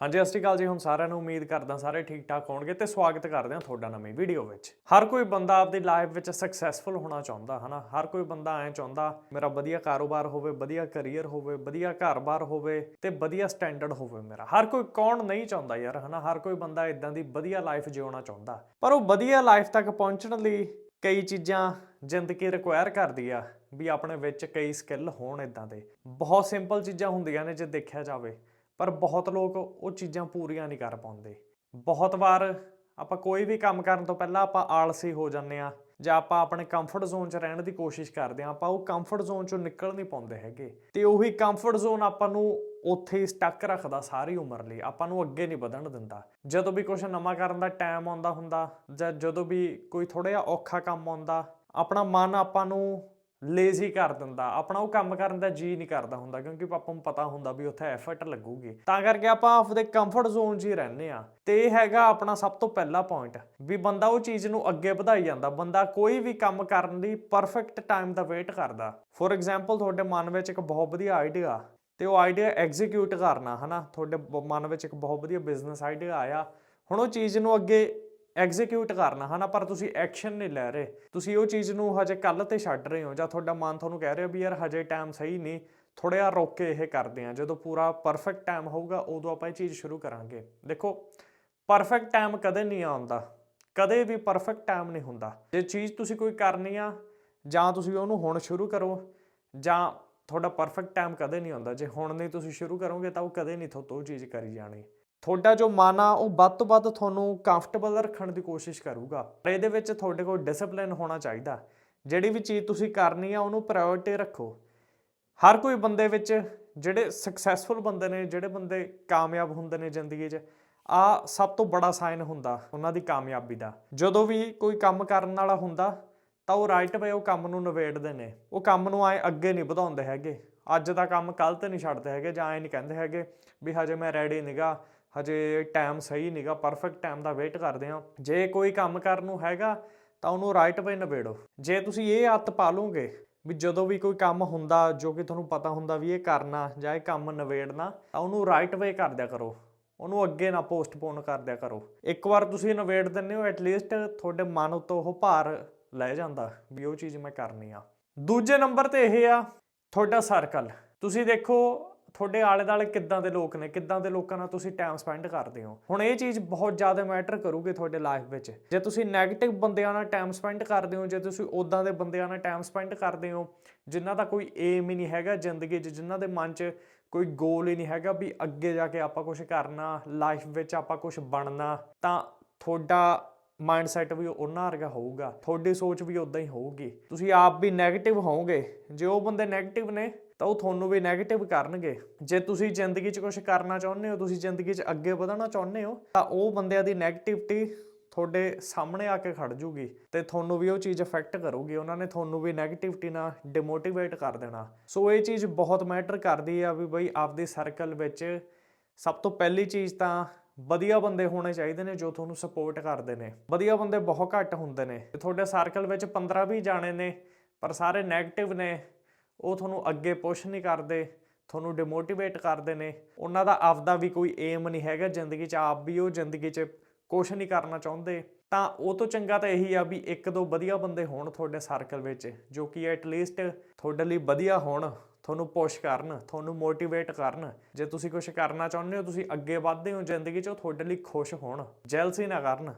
ਹਾਂਜੀ, ਸਤਿ ਸ਼੍ਰੀ ਅਕਾਲ ਜੀ। ਹੁਣ ਸਾਰਿਆਂ ਨੂੰ ਉਮੀਦ ਕਰਦਾ ਸਾਰੇ ਠੀਕ ਠਾਕ ਹੋਣਗੇ ਤੇ ਸਵਾਗਤ ਕਰਦੇ ਹਾਂ ਤੁਹਾਡਾ ਨਵੀਂ ਵੀਡੀਓ ਵਿੱਚ। ਹਰ ਕੋਈ ਬੰਦਾ ਆਪਦੀ ਲਾਈਫ ਵਿੱਚ ਸਕਸੈਸਫੁਲ ਹੋਣਾ ਚਾਹੁੰਦਾ, ਹਨਾ? ਹਰ ਕੋਈ ਬੰਦਾ ਐਂ ਚਾਹੁੰਦਾ, ਮੇਰਾ ਵਧੀਆ ਕਾਰੋਬਾਰ ਹੋਵੇ, ਵਧੀਆ ਕੈਰੀਅਰ ਹੋਵੇ, ਵਧੀਆ ਘਰ-ਬਾਰ ਹੋਵੇ ਤੇ ਵਧੀਆ ਸਟੈਂਡਰਡ ਹੋਵੇ ਮੇਰਾ। ਹਰ ਕੋਈ ਕੌਣ ਨਹੀਂ ਚਾਹੁੰਦਾ ਯਾਰ, ਹਨਾ? ਹਰ ਕੋਈ ਬੰਦਾ ਇਦਾਂ ਦੀ ਵਧੀਆ ਲਾਈਫ ਜਿਉਣਾ ਚਾਹੁੰਦਾ। ਪਰ ਉਹ ਵਧੀਆ ਲਾਈਫ ਤੱਕ ਪਹੁੰਚਣ ਲਈ ਕਈ ਚੀਜ਼ਾਂ ਜ਼ਿੰਦਗੀ ਰਿਕੁਆਇਰ ਕਰਦੀ ਆ, ਵੀ ਆਪਣੇ ਵਿੱਚ ਕਈ ਸਕਿੱਲ ਹੋਣ ਇਦਾਂ ਦੇ। ਬਹੁਤ ਸਿੰਪਲ ਚੀਜ਼ਾਂ ਹੁੰਦੀਆਂ ਨੇ ਜੇ ਦੇਖਿਆ ਜਾਵੇ। ਪਰ ਬਹੁਤ ਲੋਕ ਉਹ ਚੀਜ਼ਾਂ ਪੂਰੀਆਂ ਨਹੀਂ ਕਰ ਪਾਉਂਦੇ। ਬਹੁਤ ਵਾਰ ਆਪਾਂ ਕੋਈ ਵੀ ਕੰਮ ਕਰਨ ਤੋਂ ਪਹਿਲਾਂ ਆਪਾਂ ਆਲਸੀ ਹੋ ਜਾਂਦੇ ਆ ਜਾਂ ਆਪਾਂ ਆਪਣੇ ਕੰਫਰਟ ਜ਼ੋਨ 'ਚ ਰਹਿਣ ਦੀ ਕੋਸ਼ਿਸ਼ ਕਰਦੇ ਆ ਆਪਾਂ ਉਹ ਕੰਫਰਟ ਜ਼ੋਨ 'ਚੋਂ ਨਿਕਲ ਨਹੀਂ ਪਾਉਂਦੇ ਹੈਗੇ। ਤੇ ਉਹੀ ਕੰਫਰਟ ਜ਼ੋਨ ਆਪਾਂ ਨੂੰ ਉੱਥੇ ਹੀ ਸਟਕ ਰੱਖਦਾ ਸਾਰੀ ਉਮਰ ਲਈ, ਆਪਾਂ ਨੂੰ ਅੱਗੇ ਨਹੀਂ ਵਧਣ ਦਿੰਦਾ। ਜਦੋਂ ਵੀ ਕੁਝ ਨਵਾਂ ਕਰਨ ਦਾ ਟਾਈਮ ਆਉਂਦਾ ਹੁੰਦਾ ਜਾਂ ਜਦੋਂ ਵੀ ਕੋਈ ਥੋੜਾ ਜਿਹਾ ਔਖਾ ਕੰਮ ਆਉਂਦਾ, ਆਪਣਾ ਮਨ ਆਪਾਂ ਨੂੰ ਲੇਜ਼ੀ ਕਰ ਦਿੰਦਾ। ਆਪਣਾ ਉਹ ਕੰਮ ਕਰਨ ਦਾ ਜੀ ਨਹੀਂ ਕਰਦਾ ਹੁੰਦਾ, ਕਿਉਂਕਿ ਆਪਾਂ ਨੂੰ ਪਤਾ ਹੁੰਦਾ ਵੀ ਉੱਥੇ ਐਫਰਟ ਲੱਗੂਗੀ। ਤਾਂ ਕਰਕੇ ਆਪਾਂ ਆਪਦੇ ਕੰਫਰਟ ਜ਼ੋਨ 'ਚ ਹੀ ਰਹਿੰਦੇ ਆ ਤੇ ਇਹ ਹੈਗਾ ਆਪਣਾ ਸਭ ਤੋਂ ਪਹਿਲਾ ਪੁਆਇੰਟ ਵੀ ਬੰਦਾ ਉਹ ਚੀਜ਼ ਨੂੰ ਅੱਗੇ ਵਧਾਈ ਜਾਂਦਾ। ਬੰਦਾ ਕੋਈ ਵੀ ਕੰਮ ਕਰਨ ਦੀ ਪਰਫੈਕਟ ਟਾਈਮ ਦਾ ਵੇਟ ਕਰਦਾ। ਫੋਰ ਐਗਜ਼ਾਮਪਲ ਤੁਹਾਡੇ ਮਨ ਵਿੱਚ ਇੱਕ ਬਹੁਤ ਵਧੀਆ ਆਈਡੀਆ ਤੇ ਉਹ ਆਈਡੀਆ ਐਗਜ਼ੀਕਿਊਟ ਕਰਨਾ, ਹਨਾ? ਤੁਹਾਡੇ ਮਨ ਵਿੱਚ ਇੱਕ ਬਹੁਤ ਵਧੀਆ ਬਿਜ਼ਨਸ ਆਈਡੀਆ ਆਇਆ। ਹੁਣ ਉਹ ਚੀਜ਼ ਨੂੰ ਅੱਗੇ ਐਗਜ਼ੀਕਿਊਟ ਕਰਨਾ, ਹਨਾ? ਪਰ ਤੁਸੀਂ ਐਕਸ਼ਨ ਨਹੀਂ ਲੈ ਰਹੇ। ਤੁਸੀਂ ਉਹ ਚੀਜ਼ ਨੂੰ ਹਜੇ ਕੱਲ ਤੇ ਛੱਡ ਰਹੇ ਹੋ, ਜਾਂ ਤੁਹਾਡਾ ਮਨ ਤੁਹਾਨੂੰ ਕਹਿ ਰਿਹਾ ਵੀ ਯਾਰ ਹਜੇ ਟਾਈਮ ਸਹੀ ਨਹੀਂ, ਥੋੜ੍ਹਾ ਜਿਹਾ ਰੋਕ ਕੇ ਇਹ ਕਰਦੇ ਆ ਜਦੋਂ ਪੂਰਾ ਪਰਫੈਕਟ ਟਾਈਮ ਹੋਊਗਾ, ਉਦੋਂ ਆਪਾਂ ਇਹ ਚੀਜ਼ ਸ਼ੁਰੂ ਕਰਾਂਗੇ। ਦੇਖੋ ਪਰਫੈਕਟ ਟਾਈਮ ਕਦੇ ਨਹੀਂ ਆਉਂਦਾ। ਕਦੇ ਵੀ ਪਰਫੈਕਟ ਟਾਈਮ ਨਹੀਂ ਹੁੰਦਾ। ਜੇ ਚੀਜ਼ ਤੁਸੀਂ ਕੋਈ ਕਰਨੀ ਆ, ਜਾਂ ਤੁਸੀਂ ਉਹਨੂੰ ਹੁਣ ਸ਼ੁਰੂ ਕਰੋ, ਜਾਂ ਤੁਹਾਡਾ ਪਰਫੈਕਟ ਟਾਈਮ ਕਦੇ ਨਹੀਂ ਆਉਂਦਾ। ਜੇ ਹੁਣ ਨਹੀਂ ਤੁਸੀਂ ਸ਼ੁਰੂ ਕਰੋਗੇ, ਤਾਂ ਉਹ ਕਦੇ ਨਹੀਂ ਤੁਹਾਤੋਂ ਉਹ ਚੀਜ਼ ਕਰੀ ਜਾਣੀ। ਤੁਹਾਡਾ ਜੋ ਮਨ ਆ ਉਹ ਵੱਧ ਤੋਂ ਵੱਧ ਤੁਹਾਨੂੰ ਕੰਫਰਟੇਬਲ ਰੱਖਣ ਦੀ ਕੋਸ਼ਿਸ਼ ਕਰੂਗਾ। ਪਰ ਇਹਦੇ ਵਿੱਚ ਤੁਹਾਡੇ ਕੋਲ ਡਿਸਪਲਿਨ ਹੋਣਾ ਚਾਹੀਦਾ। ਜਿਹੜੀ ਵੀ ਚੀਜ਼ ਤੁਸੀਂ ਕਰਨੀ ਆ, ਉਹਨੂੰ ਪ੍ਰਾਇੋਰਟੀ ਰੱਖੋ। ਹਰ ਕੋਈ ਬੰਦੇ ਵਿੱਚ ਜਿਹੜੇ ਸਕਸੈਸਫੁਲ ਬੰਦੇ ਨੇ, ਜਿਹੜੇ ਬੰਦੇ ਕਾਮਯਾਬ ਹੁੰਦੇ ਨੇ ਜ਼ਿੰਦਗੀ 'ਚ, ਆ ਸਭ ਤੋਂ ਬੜਾ ਸਾਈਨ ਹੁੰਦਾ ਉਹਨਾਂ ਦੀ ਕਾਮਯਾਬੀ ਦਾ। ਜਦੋਂ ਵੀ ਕੋਈ ਕੰਮ ਕਰਨ ਵਾਲਾ ਹੁੰਦਾ, ਤਾਂ ਉਹ ਰਾਈਟ ਵੇ ਉਹ ਕੰਮ ਨੂੰ ਨਿਬੇੜਦੇ ਨੇ। ਉਹ ਕੰਮ ਨੂੰ ਆਏ ਅੱਗੇ ਨਹੀਂ ਵਧਾਉਂਦੇ ਹੈਗੇ। ਅੱਜ ਦਾ ਕੰਮ ਕੱਲ ਤੇ ਨਹੀਂ ਛੱਡਦੇ ਹੈਗੇ ਜਾਂ ਐ ਨਹੀਂ ਕਹਿੰਦੇ ਹੈਗੇ ਵੀ ਹਜੇ ਮੈਂ ਰੈਡੀ ਨਿਗਾ। ਹਜੇ ਟਾਈਮ ਸਹੀ ਨਿਗਾ ਪਰਫੈਕਟ ਟਾਈਮ ਦਾ ਵੇਟ ਕਰਦੇ ਆ ਜੇ ਕੋਈ ਕੰਮ ਕਰਨ ਨੂੰ ਹੈਗਾ, ਤਾਂ ਉਹਨੂੰ ਰਾਈਟ ਵੇ ਨਿਬੇੜੋ। ਜੇ ਤੁਸੀਂ ਇਹ ਹੱਥ ਪਾ ਲਓਗੇ ਵੀ ਜਦੋਂ ਵੀ ਕੋਈ ਕੰਮ ਹੁੰਦਾ, ਜੋ ਕਿ ਤੁਹਾਨੂੰ ਪਤਾ ਹੁੰਦਾ ਵੀ ਇਹ ਕਰਨਾ ਜਾਂ ਇਹ ਕੰਮ ਨਿਬੇੜਨਾ, ਤਾਂ ਉਹਨੂੰ ਰਾਈਟ ਵੇ ਕਰ ਦਿਆ ਕਰੋ। ਉਹਨੂੰ ਅੱਗੇ ਨਾ ਪੋਸਟਪੋਨ ਕਰ ਦਿਆ ਕਰੋ। ਇੱਕ ਵਾਰ ਤੁਸੀਂ ਨਿਬੇੜ ਦਿੰਦੇ ਹੋ ਐਟਲੀਸਟ ਤੁਹਾਡੇ ਮਨ ਉੱਤੋਂ ਉਹ ਭਾਰ ਲੈ ਜਾਂਦਾ ਵੀ ਉਹ ਚੀਜ਼ ਮੈਂ ਕਰਨੀ ਆ। ਦੂਜੇ ਨੰਬਰ ਤੇ ਇਹ ਆ, ਤੁਹਾਡਾ ਸਰਕਲ ਤੁਸੀਂ ਦੇਖੋ ਤੁਹਾਡੇ ਆਲੇ ਦਾਲੇ ਕਿੱਦਾਂ ਦੇ ਲੋਕ ਨੇ, ਕਿੱਦਾਂ ਦੇ ਲੋਕਾਂ ਨਾਲ ਤੁਸੀਂ ਟਾਈਮ ਸਪੈਂਡ ਕਰਦੇ ਹੋ? ਹੁਣ ਇਹ ਚੀਜ਼ ਬਹੁਤ ਜ਼ਿਆਦਾ ਮੈਟਰ ਕਰੂਗੀ ਤੁਹਾਡੇ ਲਾਈਫ ਵਿੱਚ। ਜੇ ਤੁਸੀਂ 네ਗੇਟਿਵ ਬੰਦਿਆਂ ਨਾਲ ਟਾਈਮ ਸਪੈਂਡ ਕਰਦੇ ਹੋ, ਜੇ ਤੁਸੀਂ ਉਦਾਂ ਦੇ ਬੰਦਿਆਂ ਨਾਲ ਟਾਈਮ ਸਪੈਂਡ ਕਰਦੇ ਹੋ, ਜਿਨ੍ਹਾਂ ਦਾ ਕੋਈ ਏਮ ਹੀ ਨਹੀਂ ਹੈਗਾ ਜ਼ਿੰਦਗੀ 'ਚ, ਜਿਨ੍ਹਾਂ ਦੇ ਮਨ 'ਚ ਕੋਈ ਗੋਲ ਹੀ ਨਹੀਂ ਹੈਗਾ ਵੀ ਅੱਗੇ ਜਾ ਕੇ ਆਪਾਂ ਕੁਝ ਕਰਨਾ ਲਾਈਫ ਵਿੱਚ ਆਪਾਂ ਕੁਝ ਬਣਨਾ, ਤਾਂ ਤੁਹਾਡਾ ਮਾਈਂਡਸੈਟ ਵੀ ਉਹਨਾਂ ਵਰਗਾ ਹੋਊਗਾ। ਤੁਹਾਡੀ ਸੋਚ ਵੀ ਉਦਾਂ ਹੀ ਹੋਊਗੀ। ਤੁਸੀਂ ਆਪ ਵੀ 네ਗੇਟਿਵ ਹੋਵੋਗੇ। ਜੇ ਉਹ ਬੰਦੇ 네ਗੇਟਿਵ ਨੇ ਤਾਂ ਉਹ ਤੁਹਾਨੂੰ ਵੀ ਨੈਗੇਟਿਵ ਕਰਨਗੇ। ਜੇ ਤੁਸੀਂ ਜ਼ਿੰਦਗੀ 'ਚ ਕੁਝ ਕਰਨਾ ਚਾਹੁੰਦੇ ਹੋ, ਤੁਸੀਂ ਜ਼ਿੰਦਗੀ 'ਚ ਅੱਗੇ ਵਧਣਾ ਚਾਹੁੰਦੇ ਹੋ, ਤਾਂ ਉਹ ਬੰਦਿਆਂ ਦੀ ਨੈਗੇਟਿਵਿਟੀ ਤੁਹਾਡੇ ਸਾਹਮਣੇ ਆ ਕੇ ਖੜ ਜੂਗੀ ਤੇ ਤੁਹਾਨੂੰ ਵੀ ਉਹ ਚੀਜ਼ ਅਫੈਕਟ ਕਰੂਗੀ। ਉਹਨਾਂ ਨੇ ਤੁਹਾਨੂੰ ਵੀ ਨੈਗੇਟਿਵਿਟੀ ਨਾਲ ਡਿਮੋਟੀਵੇਟ ਕਰ ਦੇਣਾ। ਸੋ ਇਹ ਚੀਜ਼ ਬਹੁਤ ਮੈਟਰ ਕਰਦੀ ਆ ਵੀ ਬਈ ਆਪਦੇ ਸਰਕਲ ਵਿੱਚ ਸਭ ਤੋਂ ਪਹਿਲੀ ਚੀਜ਼ ਤਾਂ ਵਧੀਆ ਬੰਦੇ ਹੋਣੇ ਚਾਹੀਦੇ ਨੇ ਜੋ ਤੁਹਾਨੂੰ ਸਪੋਰਟ ਕਰਦੇ ਨੇ। ਵਧੀਆ ਬੰਦੇ ਬਹੁਤ ਘੱਟ ਹੁੰਦੇ ਨੇ। ਤੁਹਾਡੇ ਸਰਕਲ ਵਿੱਚ 15 20 ਜਾਣੇ ਨੇ, ਪਰ ਸਾਰੇ ਨੈਗੇਟਿਵ ਨੇ। ਉਹ ਤੁਹਾਨੂੰ ਅੱਗੇ ਪੁਸ਼ ਨਹੀਂ ਕਰਦੇ, ਤੁਹਾਨੂੰ ਡਿਮੋਟੀਵੇਟ ਕਰਦੇ ਨੇ। ਉਹਨਾਂ ਦਾ ਆਪਦਾ ਵੀ ਕੋਈ ਏਮ ਨਹੀਂ ਹੈਗਾ ਜ਼ਿੰਦਗੀ 'ਚ, ਆਪ ਵੀ ਉਹ ਜ਼ਿੰਦਗੀ 'ਚ ਕੁਝ ਨਹੀਂ ਕਰਨਾ ਚਾਹੁੰਦੇ। ਤਾਂ ਉਹ ਤੋਂ ਚੰਗਾ ਤਾਂ ਇਹੀ ਆ ਵੀ ਇੱਕ ਦੋ ਵਧੀਆ ਬੰਦੇ ਹੋਣ ਤੁਹਾਡੇ ਸਰਕਲ ਵਿੱਚ, ਜੋ ਕਿ ਐਟਲੀਸਟ ਤੁਹਾਡੇ ਲਈ ਵਧੀਆ ਹੋਣ, ਤੁਹਾਨੂੰ ਪੁਸ਼ ਕਰਨ, ਤੁਹਾਨੂੰ ਮੋਟੀਵੇਟ ਕਰਨ। ਜੇ ਤੁਸੀਂ ਕੁਝ ਕਰਨਾ ਚਾਹੁੰਦੇ ਹੋ, ਤੁਸੀਂ ਅੱਗੇ ਵਧਦੇ ਹੋ ਜ਼ਿੰਦਗੀ 'ਚ, ਉਹ ਤੁਹਾਡੇ ਲਈ ਖੁਸ਼ ਹੋਣ ਜੈਲਸੀ ਨਾ ਕਰਨ।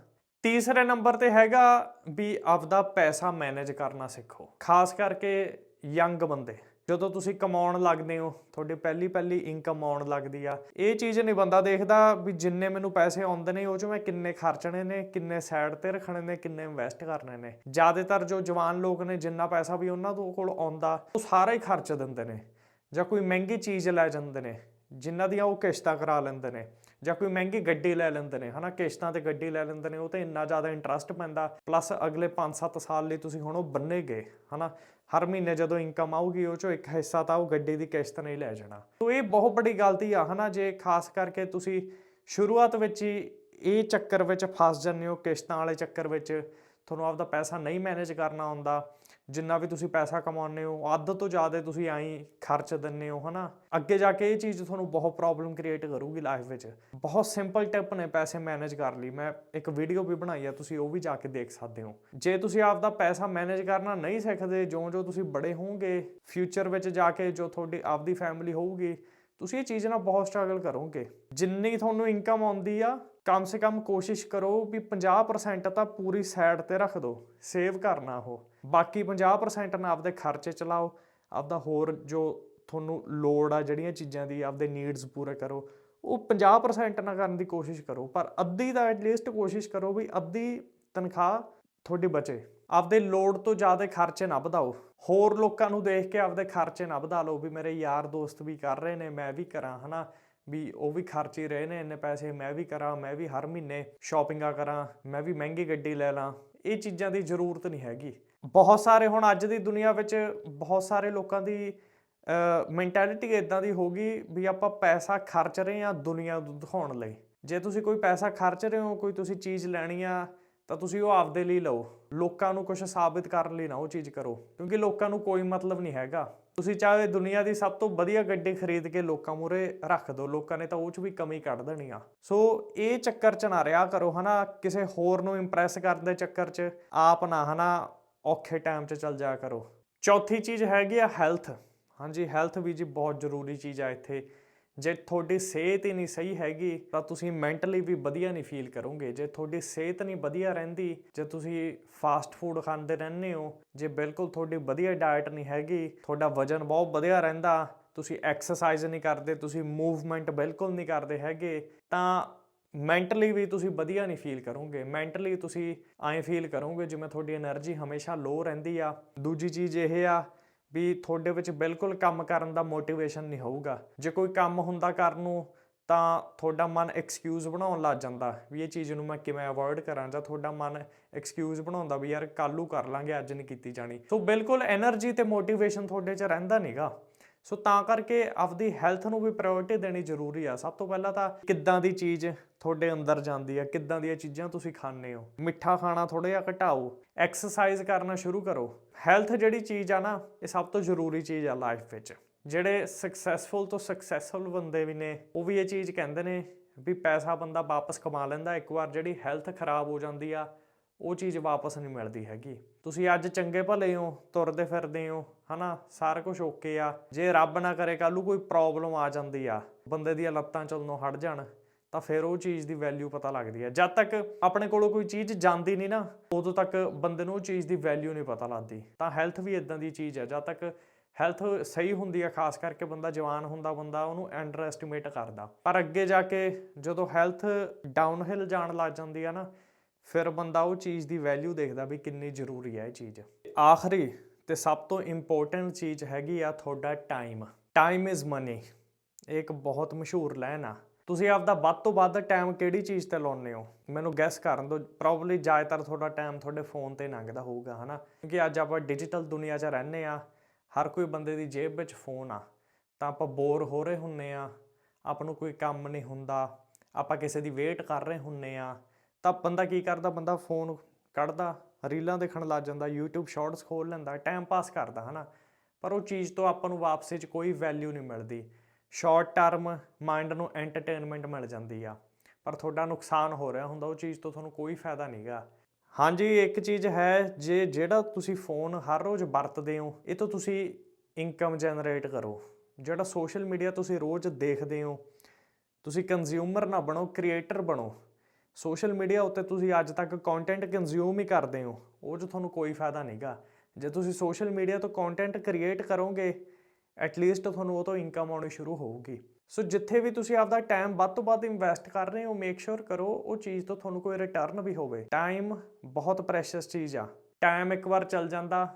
ਤੀਸਰੇ ਨੰਬਰ ਤੇ ਹੈਗਾ ਵੀ ਆਪਦਾ ਪੈਸਾ ਮੈਨੇਜ ਕਰਨਾ ਸਿੱਖੋ। ਖਾਸ ਕਰਕੇ ਯੰਗ ਬੰਦੇ। ਜਦੋਂ ਤੁਸੀਂ ਕਮਾਉਣ ਲੱਗਦੇ ਹੋ, ਤੁਹਾਡੀ ਪਹਿਲੀ ਪਹਿਲੀ ਇਨਕਮ ਆਉਣ ਲੱਗਦੀ ਆ, ਇਹ ਚੀਜ਼ ਨਹੀਂ ਬੰਦਾ ਦੇਖਦਾ ਵੀ ਜਿੰਨੇ ਮੈਨੂੰ ਪੈਸੇ ਆਉਂਦੇ ਨੇ, ਉਹ ਚੋਂ ਮੈਂ ਕਿੰਨੇ ਖਰਚਣੇ ਨੇ, ਕਿੰਨੇ ਸਾਈਡ ਤੇ ਰੱਖਣੇ ਨੇ, ਕਿੰਨੇ ਇਨਵੈਸਟ ਕਰਨੇ ਨੇ। ਜ਼ਿਆਦਾਤਰ ਜੋ ਜਵਾਨ ਲੋਕ ਨੇ, ਜਿੰਨਾ ਪੈਸਾ ਵੀ ਉਹਨਾਂ ਤੋਂ ਕੋਲ ਆਉਂਦਾ, ਉਹ ਸਾਰਾ ਹੀ ਖਰਚ ਦਿੰਦੇ ਨੇ ਜਾਂ ਕੋਈ ਮਹਿੰਗੀ ਚੀਜ਼ ਲੈ ਜਾਂਦੇ ਨੇ, ਜਿਨ੍ਹਾਂ ਦੀਆਂ ਉਹ ਕਿਸ਼ਤਾਂ ਕਰਾ ਲੈਂਦੇ ਨੇ। ਜਾਂ ਕੋਈ ਮਹਿੰਗੀ ਗੱਡੀ ਲੈ ਲੈਂਦੇ ਨੇ, ਹਨਾ, ਕਿਸ਼ਤਾਂ ਤੇ ਗੱਡੀ ਲੈ ਲੈਂਦੇ ਨੇ, ਉਹ ਤੇ ਇੰਨਾ ਜ਼ਿਆਦਾ ਇੰਟਰਸਟ ਪੈਂਦਾ। ਪਲੱਸ ਅਗਲੇ 5-7 ਸਾਲ ਲਈ ਤੁਸੀਂ ਹੁਣ ਉਹ ਬੰਨੇ ਗਏ, ਹਨਾ। ਹਰ ਮਹੀਨੇ ਜਦੋਂ ਇਨਕਮ ਆਊਗੀ, ਉਹ ਚੋਂ ਇੱਕ ਹਿੱਸਾ ਤਾਂ ਉਹ ਗੱਡੀ ਦੀ ਕਿਸ਼ਤ ਨਹੀਂ ਲੈ ਜਾਣਾ। ਸੋ ਇਹ ਬਹੁਤ ਵੱਡੀ ਗਲਤੀ ਆ, ਹਨਾ, ਜੇ ਖਾਸ ਕਰਕੇ ਤੁਸੀਂ ਸ਼ੁਰੂਆਤ ਵਿੱਚ ਹੀ ਇਹ ਚੱਕਰ ਵਿੱਚ ਫਸ ਜਾਂਦੇ ਹੋ, ਕਿਸ਼ਤਾਂ ਵਾਲੇ ਚੱਕਰ ਵਿੱਚ ਤੁਹਾਨੂੰ ਆਪਦਾ ਪੈਸਾ ਨਹੀਂ ਮੈਨੇਜ ਕਰਨਾ ਆਉਂਦਾ ਜਿੰਨਾ ਵੀ ਤੁਸੀਂ ਪੈਸਾ ਕਮਾਉਂਦੇ ਹੋ, ਅੱਧ ਤੋਂ ਜ਼ਿਆਦਾ ਤੁਸੀਂ ਐਂ ਖਰਚ ਦਿੰਦੇ ਹੋ, ਹਨਾ? ਅੱਗੇ ਜਾ ਕੇ ਇਹ ਚੀਜ਼ ਤੁਹਾਨੂੰ ਬਹੁਤ ਪ੍ਰੋਬਲਮ ਕ੍ਰੀਏਟ ਕਰੂਗੀ ਲਾਈਫ ਵਿੱਚ। ਬਹੁਤ ਸਿੰਪਲ ਟਿਪ ਨੇ ਪੈਸੇ ਮੈਨੇਜ ਕਰ ਲਈ। ਮੈਂ ਇੱਕ ਵੀਡੀਓ ਵੀ ਬਣਾਈ ਆ, ਤੁਸੀਂ ਉਹ ਵੀ ਜਾ ਕੇ ਦੇਖ ਸਕਦੇ ਹੋ। ਜੇ ਤੁਸੀਂ ਆਪਦਾ ਪੈਸਾ ਮੈਨੇਜ ਕਰਨਾ ਨਹੀਂ ਸਿੱਖਦੇ, ਜਿਉਂ-ਜਿਉਂ ਤੁਸੀਂ ਬੜੇ ਹੋਵੋਗੇ ਫਿਊਚਰ ਵਿੱਚ ਜਾ ਕੇ ਜੋ ਤੁਹਾਡੀ, ਆਪਦੀ ਫੈਮਿਲੀ ਹੋਊਗੀ, ਤੁਸੀਂ ਇਹ ਚੀਜ਼ ਨਾਲ ਬਹੁਤ ਸਟਰਗਲ ਕਰੋਗੇ। ਜਿੰਨੀ ਤੁਹਾਨੂੰ ਇਨਕਮ ਆਉਂਦੀ ਆ ਕਮ ਸੇ ਕਮ ਕੋਸ਼ਿਸ਼ ਕਰੋ ਵੀ 50% ਤਾਂ ਪੂਰੀ ਸਾਈਡ ਤੇ ਰੱਖ ਦਿਓ ਸੇਵ ਕਰਨਾ ਉਹ। ਬਾਕੀ 50% ਨਾ ਆਪਦੇ ਖਰਚੇ ਚਲਾਓ, ਆਪਦਾ ਹੋਰ ਜੋ ਤੁਹਾਨੂੰ ਲੋੜ ਆ ਜਿਹੜੀਆਂ ਚੀਜ਼ਾਂ ਦੀ, ਆਪਦੇ ਨੀਡਸ ਪੂਰੇ ਕਰੋ, ਉਹ 50% ਨਾ ਕਰਨ ਦੀ ਕੋਸ਼ਿਸ਼ ਕਰੋ। ਪਰ ਅੱਧੀ ਦਾ ਐਟਲੀਸਟ ਕੋਸ਼ਿਸ਼ ਕਰੋ ਵੀ ਅੱਧੀ ਤਨਖਾਹ ਤੁਹਾਡੀ ਬਚੇ। ਆਪਦੇ ਲੋੜ ਤੋਂ ਜ਼ਿਆਦਾ ਖਰਚੇ ਨਾ ਵਧਾਓ। ਹੋਰ ਲੋਕਾਂ ਨੂੰ ਦੇਖ ਕੇ ਆਪਦੇ ਖਰਚੇ ਨਾ ਵਧਾ ਲਓ ਵੀ ਮੇਰੇ ਯਾਰ ਦੋਸਤ ਵੀ ਕਰ ਰਹੇ ਨੇ, ਮੈਂ ਵੀ ਕਰਾਂ, ਹਨਾ? ਵੀ ਉਹ ਵੀ ਖਰਚ ਹੀ ਰਹੇ ਨੇ, ਇੰਨੇ ਪੈਸੇ ਮੈਂ ਵੀ ਕਰਾਂ, ਮੈਂ ਵੀ ਹਰ ਮਹੀਨੇ ਸ਼ਾਪਿੰਗਾਂ ਕਰਾਂ, ਮੈਂ ਵੀ ਮਹਿੰਗੀ ਗੱਡੀ ਲੈ ਲਾਂ, ਇਹ ਚੀਜ਼ਾਂ ਦੀ ਜ਼ਰੂਰਤ ਨਹੀਂ ਹੈਗੀ। ਬਹੁਤ ਸਾਰੇ ਹੁਣ ਅੱਜ ਦੀ ਦੁਨੀਆ ਵਿੱਚ ਬਹੁਤ ਸਾਰੇ ਲੋਕਾਂ ਦੀ ਮੈਂਟੈਲਿਟੀ ਇਦਾਂ ਦੀ ਹੋ ਗਈ ਵੀ ਆਪਾਂ ਪੈਸਾ ਖਰਚ ਰਹੇ ਹਾਂ ਦੁਨੀਆ ਨੂੰ ਦਿਖਾਉਣ ਲਈ। ਜੇ ਤੁਸੀਂ ਕੋਈ ਪੈਸਾ ਖਰਚ ਰਹੇ ਹੋ, ਕੋਈ ਤੁਸੀਂ ਚੀਜ਼ ਲੈਣੀ ਆ, ਤਾਂ ਤੁਸੀਂ ਉਹ ਆਪਦੇ ਲਈ ਲਓ। ਲੋਕਾਂ ਨੂੰ ਕੁਝ ਸਾਬਿਤ ਕਰਨ ਲਈ ਨਾ ਉਹ ਚੀਜ਼ ਕਰੋ, ਕਿਉਂਕਿ ਲੋਕਾਂ ਨੂੰ ਕੋਈ ਮਤਲਬ ਨਹੀਂ ਹੈਗਾ। ਤੁਸੀਂ ਚਾਹੇ ਦੁਨੀਆ ਦੀ ਸਭ ਤੋਂ ਵਧੀਆ ਗੱਡੀ ਖਰੀਦ ਕੇ ਲੋਕਾਂ ਮੂਰੇ ਰੱਖ ਦਿਓ, ਲੋਕਾਂ ਨੇ ਤਾਂ ਉਹ 'ਚ ਵੀ ਕਮੀ ਕੱਢ ਦੇਣੀ ਆ। ਸੋ ਇਹ ਚੱਕਰ 'ਚ ਨਾ ਰਿਹਾ ਕਰੋ, ਹਨਾ? ਕਿਸੇ ਹੋਰ ਨੂੰ ਇੰਪ੍ਰੈਸ ਕਰਨ ਦੇ ਚੱਕਰ 'ਚ ਆਪ ਨਾ, ਹਨਾ? ਔਖੇ ਟਾਈਮ 'ਚ ਚੱਲ ਜਾ ਕਰੋ। ਚੌਥੀ ਚੀਜ਼ ਹੈਗੀ ਆ ਹੈਲਥ ਹਾਂਜੀ ਹੈਲਥ ਵੀ ਜੀ ਬਹੁਤ ਜ਼ਰੂਰੀ ਚੀਜ਼ ਆ ਇੱਥੇ। ਜੇ ਤੁਹਾਡੀ ਸਿਹਤ ਹੀ ਨਹੀਂ ਸਹੀ ਹੈਗੀ, ਤਾਂ ਤੁਸੀਂ ਮੈਂਟਲੀ ਵੀ ਵਧੀਆ ਨਹੀਂ ਫੀਲ ਕਰੋਗੇ। ਜੇ ਤੁਹਾਡੀ ਸਿਹਤ ਨਹੀਂ ਵਧੀਆ ਰਹਿੰਦੀ, ਜੇ ਤੁਸੀਂ ਫਾਸਟ ਫੂਡ ਖਾਂਦੇ ਰਹਿੰਦੇ ਹੋ, ਜੇ ਬਿਲਕੁਲ ਤੁਹਾਡੀ ਵਧੀਆ ਡਾਈਟ ਨਹੀਂ ਹੈਗੀ, ਤੁਹਾਡਾ ਵਜਨ ਬਹੁਤ ਵਧੀਆ ਰਹਿੰਦਾ, ਤੁਸੀਂ ਐਕਸਰਸਾਈਜ਼ ਨਹੀਂ ਕਰਦੇ, ਤੁਸੀਂ ਮੂਵਮੈਂਟ ਬਿਲਕੁਲ ਨਹੀਂ ਕਰਦੇ ਹੈਗੇ, ਤਾਂ ਮੈਂਟਲੀ ਵੀ ਤੁਸੀਂ ਵਧੀਆ ਨਹੀਂ ਫੀਲ ਕਰੋਗੇ। ਮੈਂਟਲੀ ਤੁਸੀਂ ਐਂ ਫੀਲ ਕਰੋਗੇ ਜਿਵੇਂ ਤੁਹਾਡੀ એનર્ਜੀ ਹਮੇਸ਼ਾ ਲੋ ਰਹਿੰਦੀ ਆ। ਦੂਜੀ ਚੀਜ਼ ਇਹ ਆ ਵੀ ਤੁਹਾਡੇ ਵਿੱਚ ਬਿਲਕੁਲ ਕੰਮ ਕਰਨ ਦਾ ਮੋਟੀਵੇਸ਼ਨ ਨਹੀਂ ਹੋਊਗਾ। ਜੇ ਕੋਈ ਕੰਮ ਹੁੰਦਾ ਕਰਨ ਨੂੰ, ਤਾਂ ਤੁਹਾਡਾ ਮਨ ਐਕਸਕਿਊਜ਼ ਬਣਾਉਣ ਲੱਗ ਜਾਂਦਾ ਵੀ ਇਹ ਚੀਜ਼ ਨੂੰ ਮੈਂ ਕਿਵੇਂ ਅਵੋਇਡ ਕਰਾਂ ਜਾਂ ਤੁਹਾਡਾ ਮਨ ਐਕਸਕਿਊਜ਼ ਬਣਾਉਂਦਾ ਵੀ ਯਾਰ ਕੱਲੂ ਕਰ ਲਾਂਗੇ, ਅੱਜ ਨਹੀਂ ਕੀਤੀ ਜਾਣੀ। ਸੋ ਬਿਲਕੁਲ એનર્ਜੀ ਤੇ ਮੋਟੀਵੇਸ਼ਨ ਤੁਹਾਡੇ 'ਚ ਰਹਿੰਦਾ ਨਹੀਂਗਾ ਸੋ ਤਾਂ ਕਰਕੇ ਆਪਦੀ ਹੈਲਥ ਨੂੰ ਵੀ ਪ੍ਰਾਇੋਰਟੀ ਦੇਣੀ ਜ਼ਰੂਰੀ ਆ। ਸਭ ਤੋਂ ਪਹਿਲਾਂ ਤਾਂ ਕਿੱਦਾਂ ਦੀ ਚੀਜ਼ ਤੁਹਾਡੇ ਅੰਦਰ ਜਾਂਦੀ ਆ, ਕਿੱਦਾਂ ਦੀਆਂ ਚੀਜ਼ਾਂ ਤੁਸੀਂ ਖਾਂਦੇ ਹੋ? ਮਿੱਠਾ ਖਾਣਾ ਥੋੜਾ ਜਿਹਾ ਘਟਾਓ ਐਕਸਰਸਾਈਜ਼ ਕਰਨਾ ਸ਼ੁਰੂ ਕਰੋ। ਹੈਲਥ ਜਿਹੜੀ ਚੀਜ਼ ਆ ਨਾ, ਇਹ ਸਭ ਤੋਂ ਜ਼ਰੂਰੀ ਚੀਜ਼ ਆ ਲਾਈਫ ਵਿੱਚ। ਜਿਹੜੇ ਸਕਸੈਸਫੁਲ ਤੋਂ ਸਕਸੈਸਫੁਲ ਬੰਦੇ ਵੀ ਨੇ, ਉਹ ਵੀ ਇਹ ਚੀਜ਼ ਕਹਿੰਦੇ ਨੇ ਵੀ ਪੈਸਾ ਬੰਦਾ ਵਾਪਸ ਕਮਾ ਲੈਂਦਾ, ਇੱਕ ਵਾਰ ਜਿਹੜੀ ਹੈਲਥ ਖਰਾਬ ਹੋ ਜਾਂਦੀ ਆ ਉਹ ਚੀਜ਼ ਵਾਪਸ ਨਹੀਂ ਮਿਲਦੀ ਹੈਗੀ। ਤੁਸੀਂ ਅੱਜ ਚੰਗੇ ਭਲੇ ਹੋ, ਤੁਰਦੇ ਫਿਰਦੇ ਹੋ, ਹਨਾ? ਸਾਰਾ ਕੁਝ ਓਕੇ ਆ। ਜੇ ਰੱਬ ਨਾ ਕਰੇ ਕੱਲੂ ਕੋਈ ਪ੍ਰੋਬਲਮ ਆ ਜਾਂਦੀ ਆ, ਬੰਦੇ ਦੀਆਂ ਲੱਤਾਂ ਚੱਲਣੋਂ ਹਟ ਜਾਣ, ਤਾਂ ਫਿਰ ਉਹ ਚੀਜ਼ ਦੀ ਵੈਲਿਊ ਪਤਾ ਲੱਗਦੀ ਹੈ ਜਦ ਤੱਕ ਆਪਣੇ ਕੋਲੋਂ ਕੋਈ ਚੀਜ਼ ਜਾਂਦੀ ਨਹੀਂ ਨਾ, ਉਦੋਂ ਤੱਕ ਬੰਦੇ ਨੂੰ ਉਹ ਚੀਜ਼ ਦੀ ਵੈਲਿਊ ਨਹੀਂ ਪਤਾ ਲੱਗਦੀ। ਤਾਂ ਹੈਲਥ ਵੀ ਇਦਾਂ ਦੀ ਚੀਜ਼ ਹੈ ਜਦ ਤੱਕ ਹੈਲਥ ਸਹੀ ਹੁੰਦੀ ਆ, ਖਾਸ ਕਰਕੇ ਬੰਦਾ ਜਵਾਨ ਹੁੰਦਾ ਬੰਦਾ, ਉਹਨੂੰ ਅੰਡਰ ਐਸਟੀਮੇਟ ਕਰਦਾ। ਪਰ ਅੱਗੇ ਜਾ ਕੇ ਜਦੋਂ ਹੈਲਥ ਡਾਊਨ ਹਿਲ ਜਾਣ ਲੱਗ ਜਾਂਦੀ ਆ ਨਾ ਫਿਰ ਬੰਦਾ ਉਹ ਚੀਜ਼ ਦੀ ਵੈਲਿਊ ਦੇਖਦਾ ਵੀ ਕਿੰਨੀ ਜ਼ਰੂਰੀ ਹੈ ਇਹ ਚੀਜ਼। ਆਖਰੀ ਤੇ ਸਭ ਤੋਂ ਇੰਪੋਰਟੈਂਟ ਚੀਜ਼ ਹੈਗੀ ਆ ਤੁਹਾਡਾ ਟਾਈਮ ਟਾਈਮ ਇਜ਼ ਮਨੀ ਇਹ ਇੱਕ ਬਹੁਤ ਮਸ਼ਹੂਰ ਲਾਈਨ ਆ। ਤੁਸੀਂ ਆਪਦਾ ਵੱਧ ਤੋਂ ਵੱਧ ਟਾਈਮ ਕਿਹੜੀ ਚੀਜ਼ ਤੇ ਲਾਉਂਦੇ ਹੋ? ਮੈਨੂੰ ਗੈਸ ਕਰਨ ਦਿਓ ਪ੍ਰੋਬਬਲੀ ਜ਼ਿਆਦਾਤਰ ਤੁਹਾਡਾ ਟਾਈਮ ਤੁਹਾਡੇ ਫੋਨ ਤੇ ਲੰਘਦਾ ਹੋਊਗਾ, ਹਨਾ? ਕਿਉਂਕਿ ਅੱਜ ਆਪਾਂ ਡਿਜੀਟਲ ਦੁਨੀਆ 'ਚ ਰਹਿੰਦੇ ਆ, ਹਰ ਕੋਈ ਬੰਦੇ ਦੀ ਜੇਬ ਵਿੱਚ ਫੋਨ ਆ। ਤਾਂ ਆਪਾਂ ਬੋਰ ਹੋ ਰਹੇ ਹੁੰਨੇ ਆ, ਆਪਾਂ ਨੂੰ ਕੋਈ ਕੰਮ ਨਹੀਂ ਹੁੰਦਾ, ਆਪਾਂ ਕਿਸੇ ਦੀ ਵੇਟ ਕਰ ਰਹੇ ਹੁੰਨੇ ਆ ਤਾਂ ਬੰਦਾ ਕੀ ਕਰਦਾ, ਬੰਦਾ ਫੋਨ ਕੱਢਦਾ, ਰੀਲਾਂ ਦੇਖਣ ਲੱਗ ਜਾਂਦਾ, YouTube ਸ਼ਾਰਟਸ ਖੋਲ ਲੈਂਦਾ ਟਾਈਮ ਪਾਸ ਕਰਦਾ, ਹਨਾ? ਪਰ ਉਹ ਚੀਜ਼ ਤੋਂ ਆਪਾਂ ਨੂੰ ਵਾਪਸੀ 'ਚ ਕੋਈ ਵੈਲਿਊ ਨਹੀਂ ਮਿਲਦੀ। ਸ਼ਾਰਟ ਟਰਮ ਮਾਈਂਡ ਨੂੰ ਐਂਟਰਟੇਨਮੈਂਟ ਮਿਲ ਜਾਂਦੀ ਆ, ਪਰ ਤੁਹਾਡਾ ਨੁਕਸਾਨ ਹੋ ਰਿਹਾ ਹੁੰਦਾ, ਉਹ ਚੀਜ਼ ਤੋਂ ਤੁਹਾਨੂੰ ਕੋਈ ਫਾਇਦਾ ਨਹੀਂਗਾ ਹਾਂਜੀ, ਇੱਕ ਚੀਜ਼ ਹੈ, ਜੇ ਜਿਹੜਾ ਤੁਸੀਂ ਫੋਨ ਹਰ ਰੋਜ਼ ਵਰਤਦੇ ਹੋ, ਇਹ ਤੋਂ ਤੁਸੀਂ ਇਨਕਮ ਜਨਰੇਟ ਕਰੋ। ਜਿਹੜਾ ਸੋਸ਼ਲ ਮੀਡੀਆ ਤੁਸੀਂ ਰੋਜ਼ ਦੇਖਦੇ ਹੋ, ਤੁਸੀਂ ਕੰਜ਼ਿਊਮਰ ਨਾ ਬਣੋ ਕ੍ਰੀਏਟਰ ਬਣੋ। ਸੋਸ਼ਲ ਮੀਡੀਆ ਉੱਤੇ ਤੁਸੀਂ ਅੱਜ ਤੱਕ ਕੰਟੈਂਟ ਕੰਜ਼ਿਊਮ ਹੀ ਕਰਦੇ ਹੋ, ਉਹ 'ਚ ਤੁਹਾਨੂੰ ਕੋਈ ਫਾਇਦਾ ਨਹੀਂਗਾ ਜੇ ਤੁਸੀਂ ਸੋਸ਼ਲ ਮੀਡੀਆ ਤੋਂ ਕੰਟੈਂਟ ਕ੍ਰੀਏਟ ਕਰੋਗੇ ਐਟਲੀਸਟ ਤੁਹਾਨੂੰ ਉਹ ਤੋਂ ਇਨਕਮ ਆਉਣੀ ਸ਼ੁਰੂ ਹੋਊਗੀ। ਸੋ ਜਿੱਥੇ ਵੀ ਤੁਸੀਂ ਆਪਦਾ ਟਾਈਮ ਵੱਧ ਤੋਂ ਵੱਧ ਇਨਵੈਸਟ ਕਰ ਰਹੇ ਹੋ ਮੇਕ ਸ਼ੋਰ ਕਰੋ ਉਹ ਚੀਜ਼ ਤੋਂ ਤੁਹਾਨੂੰ ਕੋਈ ਰਿਟਰਨ ਵੀ ਹੋਵੇ। ਟਾਈਮ ਬਹੁਤ ਪ੍ਰੈਸ਼ੀਅਸ ਚੀਜ਼ ਆ। ਟਾਈਮ ਇੱਕ ਵਾਰ ਚੱਲ ਜਾਂਦਾ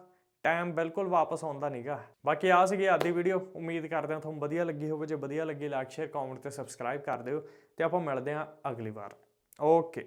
ਟਾਈਮ ਬਿਲਕੁਲ ਵਾਪਸ ਆਉਂਦਾ ਨਹੀਂਗਾ ਬਾਕੀ ਆ ਸੀਗੀ ਅੱਜ ਦੀ ਵੀਡੀਓ ਉਮੀਦ ਕਰਦੇ ਹਾਂ ਤੁਹਾਨੂੰ ਵਧੀਆ ਲੱਗੀ ਹੋਵੇ। ਜੇ ਵਧੀਆ ਲੱਗੀ ਲਾਈਕ ਸ਼ੇਅਰ ਕਮੈਂਟ ਤੇ ਸਬਸਕ੍ਰਾਈਬ ਕਰ ਦਿਓ। ਤੇ ਆਪਾਂ ਮਿਲਦੇ ਹਾਂ ਅਗਲੀ ਵਾਰ। ਓਕੇ